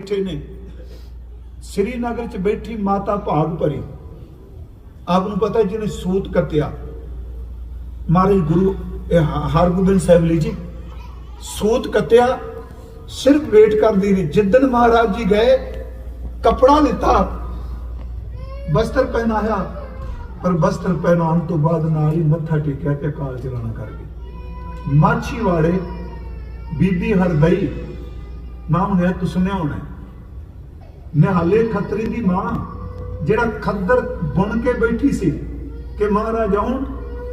ਬੈਠੇ ਨੇ। ਸ੍ਰੀਨਗਰ ਚ ਬੈਠੀ ਮਾਤਾ ਭਾਗ ਭਰੀ। ਆਪ ਨੂੰ ਪਤਾ ਜਿਹਨੇ ਸੂਤ ਕੱਤਿਆ। ਮਹਾਰਾਜ ਗੁਰੂ ਹਰਗੋਬਿੰਦ ਸਾਹਿਬ ਲਈ ਜੀ। ਸੂਤ ਕੱਤਿਆ, ਸਿਰਫ ਵੇਟ ਕਰਦੀ ਰਹੀ ਜਿੱਦਣ ਮਹਾਰਾਜ ਜੀ ਗਏ, ਕਪੜਾ ਲਿੱਤਾ। ਬਸਤਰ ਪਹਿਨਾਇਆ। ਪਰ ਬਸਤਰ ਪਹਿਨਾਉਣ ਤੋਂ ਬਾਅਦ ਨਾਲ ਹੀ ਮੱਥਾ ਟੇਕਿਆ ਤੇ ਕਾਲ ਚਲਾਣਾ ਕਰ ਗਏ। ਮਾਛੀਵਾੜੇ, ਬੀਬੀ ਹਰਦਈ, ਨਾਮ ਹੈ, ਤੂੰ ਸੁਣਿਆ ਹੋਣਾ ਨਿਹਾਲੇ ਖੱਤਰੀ ਦੀ ਮਾਂ, ਜਿਹੜਾ ਖੱਦਰ ਬੁਣ ਕੇ ਬੈਠੀ ਸੀ ਕਿ ਮਹਾਰਾਜ ਆਉਣ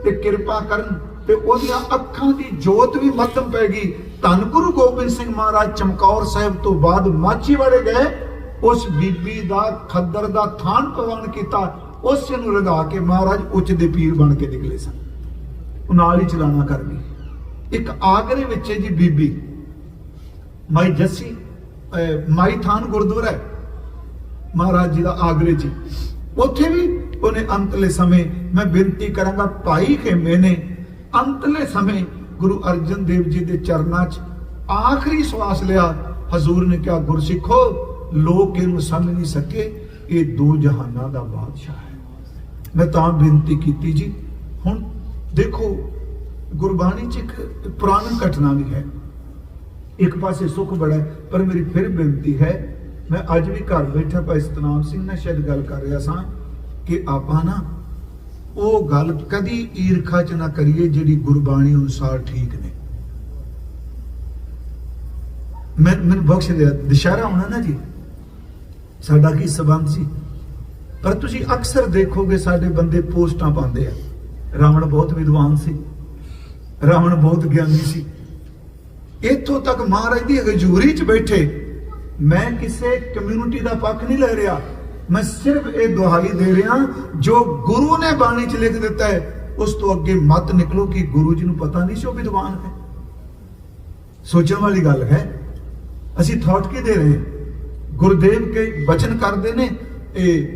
ਤੇ ਕਿਰਪਾ ਕਰਨ ਤੇ ਉਹਦੀਆਂ ਅੱਖਾਂ ਦੀ ਜੋਤ ਵੀ ਮੱਧਮ ਪੈ ਗਈ। ਧੰਨ ਗੁਰੂ ਗੋਬਿੰਦ ਸਿੰਘ ਮਹਾਰਾਜ ਚਮਕੌਰ ਸਾਹਿਬ ਤੋਂ ਬਾਅਦ ਮਾਚੀਵਾੜੇ ਗਏ, ਉਸ ਬੀਬੀ ਦਾ ਖੱਦਰ ਦਾ ਥਾਨ ਪ੍ਰਵਾਨ ਕੀਤਾ, ਉਸ ਨੂੰ ਲਗਾ ਕੇ ਮਹਾਰਾਜ ਉੱਚ ਦੇ ਪੀਰ ਬਣ ਕੇ ਨਿਕਲੇ ਸਨ। ਉਹ ਨਾਲ ਹੀ ਚਲਾਣਾ ਕਰ ਗਈ। ਇੱਕ ਆਗਰੇ ਵਿੱਚ ਜੀ ਬੀਬੀ, ਮਾਈ ਜੱਸੀ ਮਾਈ ਥਾਨ ਗੁਰਦੁਆਰਾ ਹੈ। ਮਹਾਰਾਜ ਜੀ ਦਾ ਆਗਰੇ ਜੀ ਉੱਥੇ ਵੀ ਉਹਨੇ ਅੰਤਲੇ ਸਮੇਂ ਮੈਂ ਬੇਨਤੀ ਕਰਾਂਗਾ, ਭਾਈ ਖੇਮੇ ਨੇ ਅੰਤਲੇ ਸਮੇਂ ਗੁਰੂ ਅਰਜਨ ਦੇਵ ਜੀ ਦੇ ਚਰਨਾਂ 'ਚ ਆਖਰੀ ਸਵਾਸ ਲਿਆ। ਹਜ਼ੂਰ ਨੇ ਕਿਹਾ, ਗੁਰਸਿੱਖੋ, ਲੋਕ ਇਹਨੂੰ ਸਮਝ ਨਹੀਂ ਸਕੇ। ਇਹ ਦੋ ਜਹਾਨਾਂ ਦਾ ਬਾਦਸ਼ਾਹ ਹੈ। ਮੈਂ ਤਾਂ ਬੇਨਤੀ ਕੀਤੀ ਜੀ। ਹੁਣ ਦੇਖੋ, ਗੁਰਬਾਣੀ 'ਚ ਇੱਕ ਪੁਰਾਣੀ ਘਟਨਾ ਵੀ ਹੈ। ਇੱਕ ਪਾਸੇ ਸੁੱਖ ਬੜਾ ਪਰ ਮੇਰੀ ਫਿਰ ਬੇਨਤੀ ਹੈ ਮੈਂ ਅੱਜ ਵੀ ਘਰ ਬੈਠਾ ਭਾਈ ਸਤਨਾਮ ਸਿੰਘ ਨਾਲ ਸ਼ਾਇਦ ਗੱਲ ਕਰ ਰਿਹਾ ਸਾਂ ਕਿ ਆਪਾਂ ਨਾ ਉਹ ਗੱਲ ਕਦੀ ਈਰਖਾ ਚ ਨਾ ਕਰੀਏ ਜਿਹੜੀ ਗੁਰਬਾਣੀ ਅਨੁਸਾਰ ਠੀਕ ਨੇ। ਮੈਂ ਮੈਨੂੰ ਬਖਸ਼ ਦਿਆ, ਦੁਸ਼ਹਿਰਾ ਹੋਣਾ ਨਾ ਜੀ। ਸਾਡਾ ਕੀ ਸਬੰਧ ਸੀ? ਪਰ ਤੁਸੀਂ ਅਕਸਰ ਦੇਖੋਗੇ ਸਾਡੇ ਬੰਦੇ ਪੋਸਟਾਂ ਪਾਉਂਦੇ ਆ। ਰਾਵਣ ਬਹੁਤ ਵਿਦਵਾਨ ਸੀ। ਰਾਵਣ ਬਹੁਤ ਗਿਆਨੀ ਸੀ। ਇੱਥੋਂ ਤੱਕ ਮਹਾਰਾਜ ਦੀ ਹਜ਼ੂਰੀ 'ਚ ਬੈਠੇ ਮੈਂ ਕਿਸੇ ਕਮਿਊਨਿਟੀ ਦਾ ਪੱਖ ਨਹੀਂ ਲੈ ਰਿਹਾ। ਮੈਂ ਸਿਰਫ ਇਹ ਦੁਹਾਈ ਦੇ ਰਿਹਾ ਜੋ ਗੁਰੂ ਨੇ ਬਾਣੀ 'ਚ ਲਿਖ ਦਿੱਤਾ ਹੈ। ਉਸ ਤੋਂ ਅੱਗੇ ਮਤ ਨਿਕਲੋ ਕਿ ਗੁਰੂ ਜੀ ਨੂੰ ਪਤਾ ਨਹੀਂ ਸੀ ਉਹ ਵਿਦਵਾਨ ਹੈ। ਸੋਚਣ ਵਾਲੀ ਗੱਲ ਹੈ, ਅਸੀਂ ਥਾਟ ਕੀ ਦੇ ਰਹੇ ਗੁਰਦੇਵ ਕੇ ਬਚਨ ਕਰਦੇ ਨੇ ਇਹ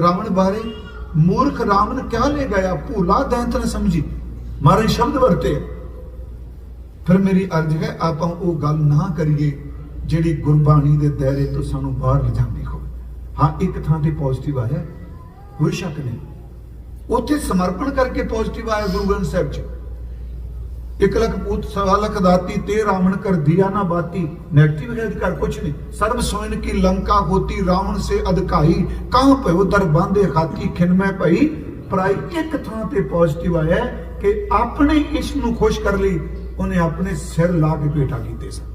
ਰਾਵਣ ਬਾਰੇ। ਮੂਰਖ ਰਾਵਣ ਕਿਆ ਲੈ ਗਿਆ? ਭੂਲਾ ਦੈਂਤ ਨੇ ਸਮਝੀ। ਮਾਰੇ ਸ਼ਬਦ ਵਰਤੇ। ਫਿਰ ਮੇਰੀ ਅਰਜ਼ ਹੈ, ਆਪਾਂ ਉਹ ਗੱਲ ਨਾ ਕਰੀਏ। ਜਿਹੜੀ ਗੁਰਬਾਣੀ ਦੇ ਦਾਇਰੇ ਤੋਂ ਸਾਨੂੰ ਬਾਹਰ ਲਿਜਾਂਦੀ ਹੋਵੇ। ਹਾਂ, ਇੱਕ ਥਾਂ ਤੇ ਪੋਜ਼ਿਟਿਵ ਆਇਆ। ਕੋਈ ਸ਼ੱਕ ਨਹੀਂ। ਉੱਥੇ ਸਮਰਪਣ ਕਰਕੇ ਪੋਜ਼ਿਟਿਵ ਆਇਆ ਗੁਰੂ ਗ੍ਰੰਥ ਸਾਹਿਬ ਚ। ਇੱਕ ਲੱਖ ਪੂਤ, ਸਵਾ ਲੱਖ ਦਾਤੀ ਤੇ ਰਾਵਣ ਕਰ ਦਿਆ ਨਾ ਬਾਤੀ। 네ਗੇਟਿਵ ਹੈ ਕਰ ਕੁਛ ਨਹੀਂ। ਸਰਬ ਸੋਇਨ ਕੀ ਲੰਕਾ ਹੋਤੀ, ਰਾਵਣ ਸੇ ਅਧਕਾਈ। ਕਾਂ ਭਇਓ ਦਰ ਬਾਂਦੇ ਖਾਤੀ ਖਿਨਮੈ ਭਈ। ਪਰਾਈ ਇੱਕ ਥਾਂ ਤੇ ਪੋਜ਼ਿਟਿਵ ਆਇਆ ਕਿ ਆਪਣੇ ਇਸ ਨੂੰ ਖੁਸ਼ ਕਰ ਲਈ, ਉਹਨੇ ਆਪਣੇ ਸਿਰ ਲਾ ਕੇ ਪੇਟਾ ਕੀਤੇ ਸਨ।